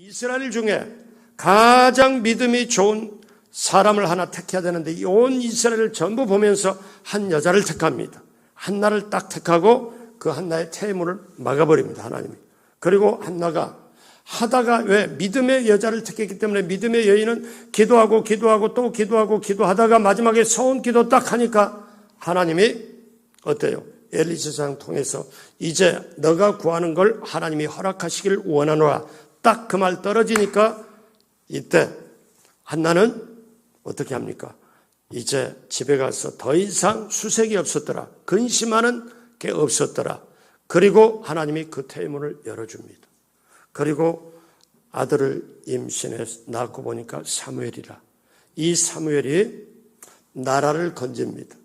이스라엘 중에 가장 믿음이 좋은 사람을 하나 택해야 되는데 이온 이스라엘을 전부 보면서 한 여자를 택합니다. 한나를 딱 택하고 그 한나의 태문을 막아버립니다. 하나님이. 그리고 한나가 하다가 왜 믿음의 여자를 택했기 때문에 믿음의 여인은 기도하고 기도하고 또 기도하고 기도하다가 마지막에 서운 기도 딱 하니까 하나님이 어때요? 엘리세상 통해서 이제 너가 구하는 걸 하나님이 허락하시길 원하노라. 딱 그 말 떨어지니까 이때 한나는 어떻게 합니까? 이제 집에 가서 더 이상 수색이 없었더라. 근심하는 게 없었더라. 그리고 하나님이 그 태문을 열어줍니다. 그리고 아들을 임신해 낳고 보니까 사무엘이라. 이 사무엘이 나라를 건집니다.